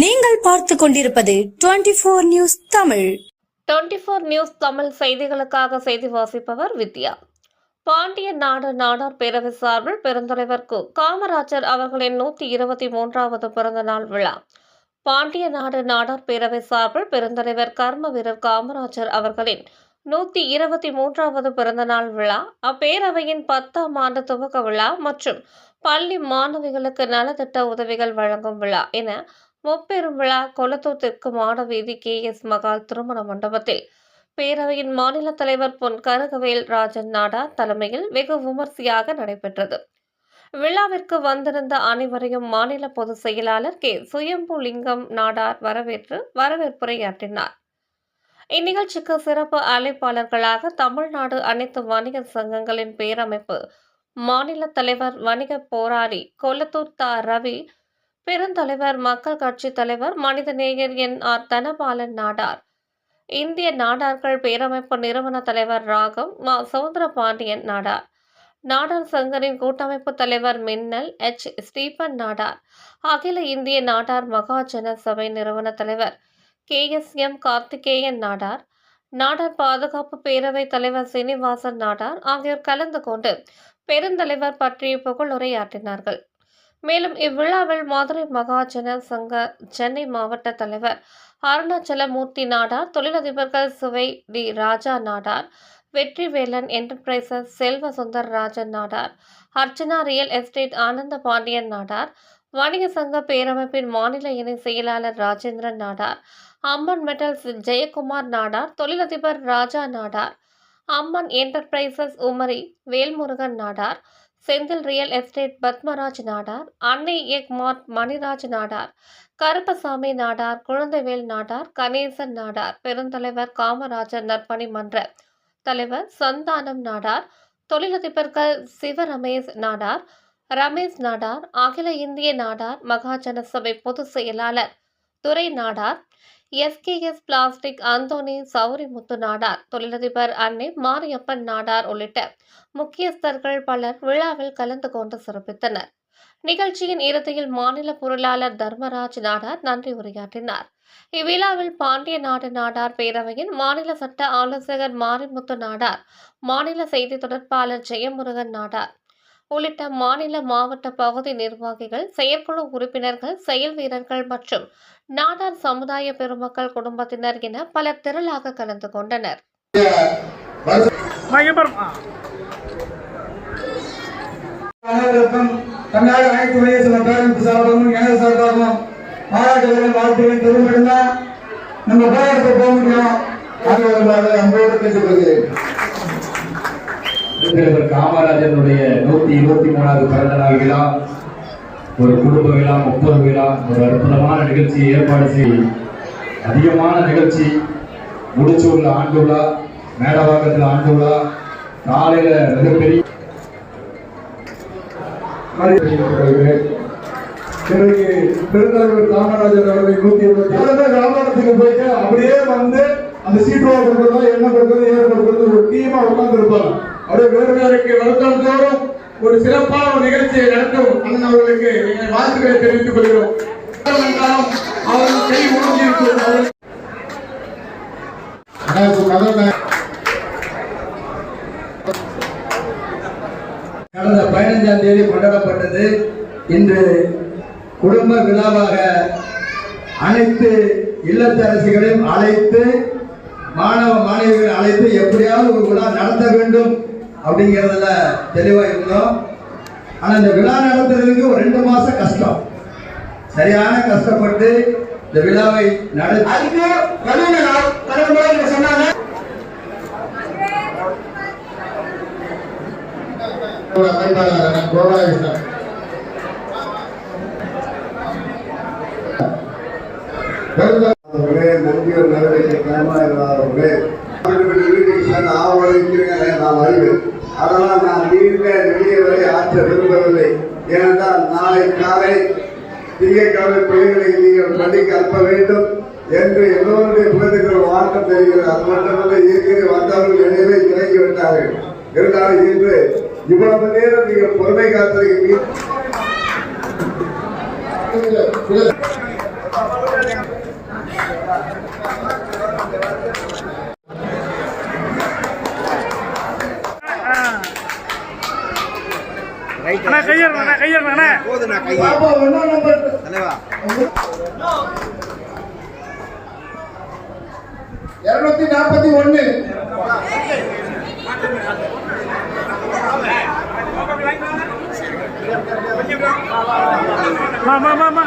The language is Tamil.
நீங்கள் பார்த்து கொண்டிருப்பது twenty four news Tamil. Twenty four news Tamil செய்திகளுக்காக செய்தி வாசிப்பவர் வித்யா. பாண்டிய நாடு நாடார் பேரவை சார்பில் பெருந்தலைவர் கு காமராஜர் அவர்களின் நூற்றி இருபத்தி மூன்றாவது பிறந்த நாள் விழா. பாண்டிய நாடு நாடார் பேரவை சார்பில் பெருந்தலைவர் கர்ம வீரர் காமராஜர் அவர்களின் நூற்றி இருபத்தி மூன்றாவது பிறந்த நாள் விழா. அப்பேரவையின் பத்தாம் ஆண்டு துவக்க விழா மற்றும் பள்ளி மாணவிகளுக்கு நலத்திட்ட உதவிகள் வழங்கும் விழா என முப்பெரும் விழா கொளத்தூர் தெற்கு மாடவீதி கே. எஸ். மகால் திருமண மண்டபத்தில். பேரவையின் மாநில தலைவர் பொன் கருகவேல் ராஜன் நாடார் தலைமையில் வெகு விமர்சையாக நடைபெற்றது. விழாவிற்கு வந்திருந்த அனைவரையும் மாநில பொதுச் செயலாளர் கே. சுயம்பு லிங்கம் நாடார் வரவேற்று வரவேற்புரையாற்றினார் இந்நிகழ்ச்சிக்கு சிறப்பு அழைப்பாளர்களாக தமிழ்நாடு அனைத்து வணிக சங்கங்களின் பேரமைப்பு மாநில தலைவர் வணிக போராளி கொளத்தூர் தா. ரவி பெருந்தலைவர் மக்கள் கட்சி தலைவர் மனிதநேயர் என். ஆர். தனபாலன் நாடார். இந்திய நாடார்கள் பேரமைப்பு நிறுவன தலைவர் ராகம் மா. சவுந்தரபாண்டியன் நாடார். நாடார் சங்கரின் கூட்டமைப்பு தலைவர் மின்னல் எச். ஸ்டீபன் நாடார். அகில இந்திய நாடார் மகாஜன சபை நிறுவன தலைவர் K. S. M. Karthikeyan Nadar. Nadar பாதுகாப்பு பேரவைத் தலைவர் சீனிவாசன் நாடார். ஆகியோர் கலந்து கொண்டு பெருந்தலைவர் பற்றி புகழுரையாற்றினார்கள். மேலும் இவ்விழாவில் மதுரை மகாஜன சங்க சென்னை மாவட்ட தலைவர் அருணாச்சலமூர்த்தி நாடார் தொழிலதிபர்கள் சுவை T Raja Nadar Vetrivelan enterprises Selva Sundar Rajan Nadar Archana real estate Anandha Pandian Nadar வணிக சங்க பேரமைப்பின் மாநில இணை செயலாளர் ராஜேந்திரன் நாடார் அம்மன் மெட்டல்ஸ் ஜெயக்குமார் நாடார் தொழிலதிபர் Raja Nadar Amman enterprises Umari Velmurugan Nadar Senthil real estate Padmaraj Nadar Annai Ekmart Maniraj Nadar Karuppasamy Nadar Kuzhandaivel Nadar Ganesan Nadar பெருந்தலைவர் காமராஜர் நற்பணி மன்ற தலைவர் சந்தானம் நாடார் தொழிலதிபர்கள் சிவரமேஷ் நாடார் ரமேஷ் நாடார் அகில இந்திய நாடார் மகாஜன சபை பொதுச் செயலாளர் Durai Nadar SKS plastic Anthony Sowrimuthu Nadar தொழிலதிபர் அன்னை மாரியப்பன் நாடார் உள்ளிட்ட முக்கியஸ்தர்கள் பலர் விழாவில் கலந்து கொண்டு சிறப்பித்தனர். நிகழ்ச்சியின் இறுதியில் மாநில பொருளாளர் தர்மராஜ் நாடார் நன்றி உரையாற்றினார். இவ்விழாவில் பாண்டிய நாடு நாடார் பேரவையின் மாநில சட்ட ஆலோசகர் மாரிமுத்து நாடார் மாநில செய்தி தொடர்பாளர் ஜெயமுருகன் நாடார் உள்ளிட்ட மாநில மாவட்ட பகுதி நிர்வாகிகள் செயற்குழு உறுப்பினர்கள் செயல் வீரர்கள் மற்றும் நாடார் சமுதாய பெருமக்கள் குடும்பத்தினர் என பலர் திரளாக கலந்து கொண்டனர். தமிழ்நாடு அனைத்து வயசு பேரமைப்பு சார்பாகவும் எனது சார்பாகவும் மாநாட்டுகளின் வாழ்த்துக்கள் தெரிவிக்கணும் நம்ம போராட்டத்தை போக முடியும்? அது அன்போடு கேட்டுக்கொள்கிறேன் பெருந்தலைவர் காமராஜனுடைய நூத்தி இருபத்தி மூணாவது பிறந்த நாள் விழா ஒரு குடும்ப விழா முப்பது விழா ஒரு அற்புதமான நிகழ்ச்சி ஏற்பாடு செய்ய அதிகமான நிகழ்ச்சி முடிச்சூர்ல ஆண்டு விழா மேடவாக்கத்தில் ஆண்டு விழா காலையில மிகப்பெரிய பிறகு பெருந்தலைவர் காமராஜர் அவர்களை நூத்தி இருபத்தி கிராமத்துக்கு போயிட்டு அப்படியே வந்து அந்த சீட்டு கொடுக்கறது என்ன கொடுக்கறது ஏறு கொடுக்கறது ஒரு டீமா உட்கார்ந்து இருப்பாங்க அப்படியே வேறுக்கு வருத்தம் தோறும் ஒரு சிறப்பான ஒரு நிகழ்ச்சியை நடத்தும் அண்ணன் அவர்களுக்கு எங்கள் வாழ்த்துக்களை தெரிவித்துக் கொள்கிறோம். அவர்கள் கை அவர்கள் கடந்த பதினைஞ்சாம் தேதி கொண்டாடப்பட்டது. இன்று குடும்ப விழாவாக அனைத்து இல்லத்தரசிகளையும் அழைத்து மாணவ மாணவிகளை அழைத்து எப்படியாவது ஒரு விழா நடத்த வேண்டும். அப்படிங்கிறதுல தெளிவா இருந்தோம். ஆனா இந்த விழா நடத்துறதுக்கு ஒரு ரெண்டு மாசம் கஷ்டம். சரியான கஷ்டப்பட்டு இந்த விழாவை நடத்தி சொன்னாங்க. அவர்களே நன்றியோர் நடவடிக்கை ஆவலிக்கிறேன் நான் அறிவேன் அதெல்லாம் நான் நீண்ட நெடிய வரை ஆற்ற விரும்பவில்லை. ஏனென்றால் நாளை காலை திங்கட்கிழமை பிள்ளைகளை நீங்கள் பள்ளிக்கு அனுப்ப வேண்டும் என்று எல்லோருடைய பிள்ளைகள் வாட்டம் தெரிகிறது. அது மட்டுமல்ல ஏற்கனவே வந்தவர்கள் எனவே இறங்கி விட்டார்கள். இருந்தாலும் இன்று இவ்வளவு நேரம் நீங்கள் பொறுமை காத்ததுக்கு அண்ணா கையேறண்ணா கையேறண்ணா போதுண்ணா கை பாப்பா ஒண்ணா நம்பர் தலைவா. இருநூத்தி நாற்பத்தி ஒண்ணு. மா மா மா மா.